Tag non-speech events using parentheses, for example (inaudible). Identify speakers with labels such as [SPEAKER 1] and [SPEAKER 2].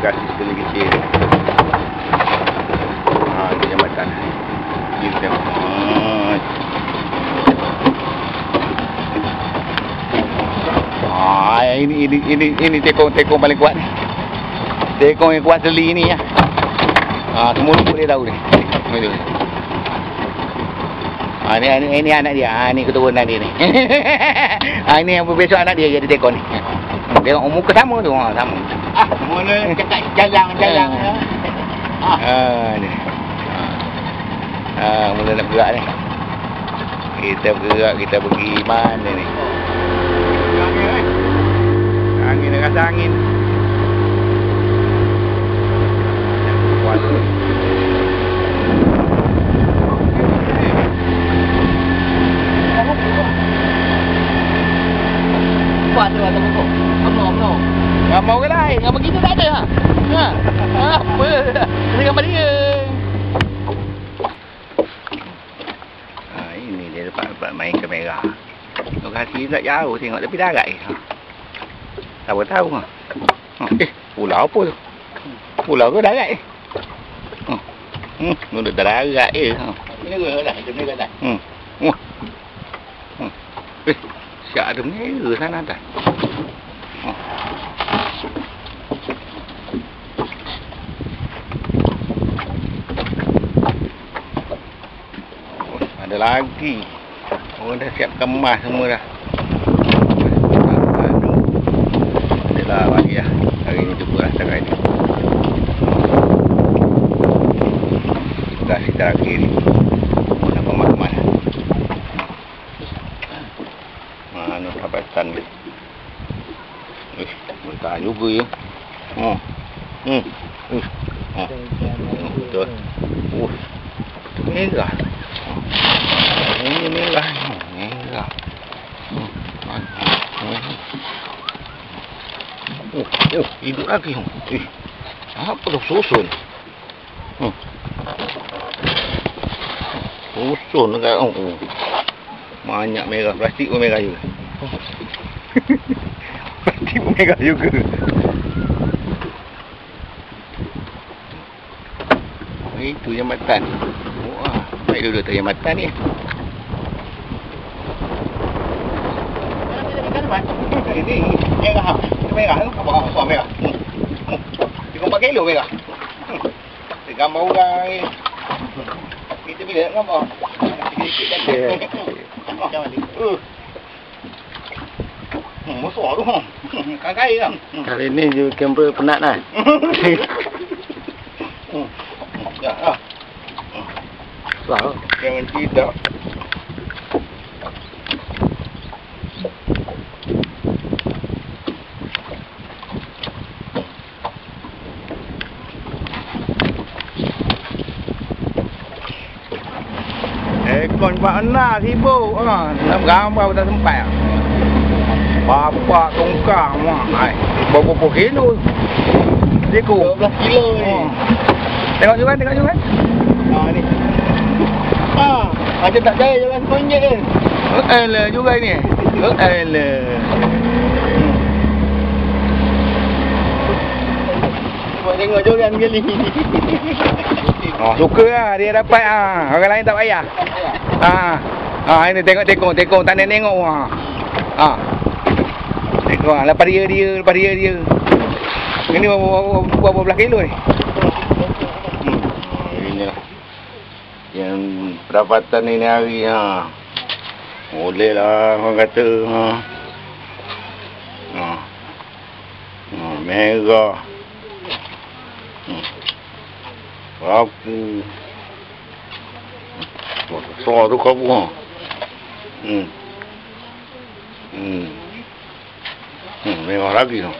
[SPEAKER 1] kasih sekali kecil. Ha, ini jambatan. Ini tengok. Ha, ini ini ini ini tekong tekong paling kuat ni. Tekong yang kuat seli ni ya. Ha, semua lumpur dia tahu ni. Ini. Ha, ni, ni, ini anak dia. Ha, ni keturunan dia ni. ha, (laughs) ini yang besok anak dia jadi tekong ni. Tengok muka sama tu. Ha, sama.
[SPEAKER 2] Ah, mula cakap jalan-jalan.
[SPEAKER 1] Ha.
[SPEAKER 2] Ah.
[SPEAKER 1] Ha, ni. Ha. ha, mula nak gerak ni. Kita bergerak, kita pergi mana ni. Angin, rasa angin. Kuat.
[SPEAKER 2] Buat tu atau apa? Apa apa?
[SPEAKER 1] Gambar orang lain, gambar kita tak ada. Ha. Ha. Apa? Ini gambar dia. Ha, ini dia dapat, dapat main kamera. Lokasi tak jauh tengok tapi darat je. Ha. Siapa tahu ha. ha. Eh, pulau apa tu? Pulau ke darat eh? Ha. Hmm, duduk darat je. Ha.
[SPEAKER 2] Ini gue dah, ini gue dah.
[SPEAKER 1] Hmm. Wah. Hmm. Eh, siap ada merah sana dah. Oh. Oh, ada lagi. Orang dah siap kemas semua dah. Adalah lagi lah. Hari ni cukup lah setakat ni. Kita si terakhir ni. Nak kemas mana? Mana habatan ni? Eh, mentah juga ya. Oh. Hmm. Uh. Oh. Oh, betul. Uh. Betul merah. Oh. Ini merah. Oh, merah. Hmm. Oh. Oh, hidup lagi. Eh. Apa tu susun? Hmm. Susun dekat oh. oh. Banyak merah. Plastik pun merah juga. (laughs) Plastik pun merah juga. Oh, Itu jambatan. Wah, baik dulu tu jambatan ni.
[SPEAKER 2] Ini merah. Ini merah tu apa? Apa merah? Hmm. Hmm. Tiga empat kilo merah. Hmm. Dia gambar orang ni. Kita bila nak gambar? Sikit-sikit kan? Macam ni. Uh. Hmm, besar tu. Hmm. Kai-kai kan? Hmm.
[SPEAKER 1] Kali ni je kamera penat lah. (laughs)
[SPEAKER 2] Hmm. Ya, ah.
[SPEAKER 1] Sah. Jangan tidak. Ekon pak enak sibuk ha. Nak gambar tak sempat. Bapak tongkang mah. Ai, berapa kilo? Siku.
[SPEAKER 2] 12 kilo ni.
[SPEAKER 1] Oh. Tengok juga, tengok juga.
[SPEAKER 2] Ah ni. Ah, macam tak jaya jangan RM10 je.
[SPEAKER 1] Alah juga ni. Alah.
[SPEAKER 2] Buat tengok joran kali. (laughs)
[SPEAKER 1] Oh, suka lah dia dapat ah. Orang lain tak payah. Ah. Ah ini tengok tekong, tekong tak nak tengok ah. Ah. Tengok ah, lepas dia dia, lepas dia dia. Ini berapa, berapa, berapa kilo ni? Hmm. Inilah. Yang pendapatan ini hari ha. Boleh lah orang kata ha. Ha. Ha, merah. Hmm. Aku. Wah, besar tu kau ha. Hmm. Hmm. Hmm, merah lagi tu.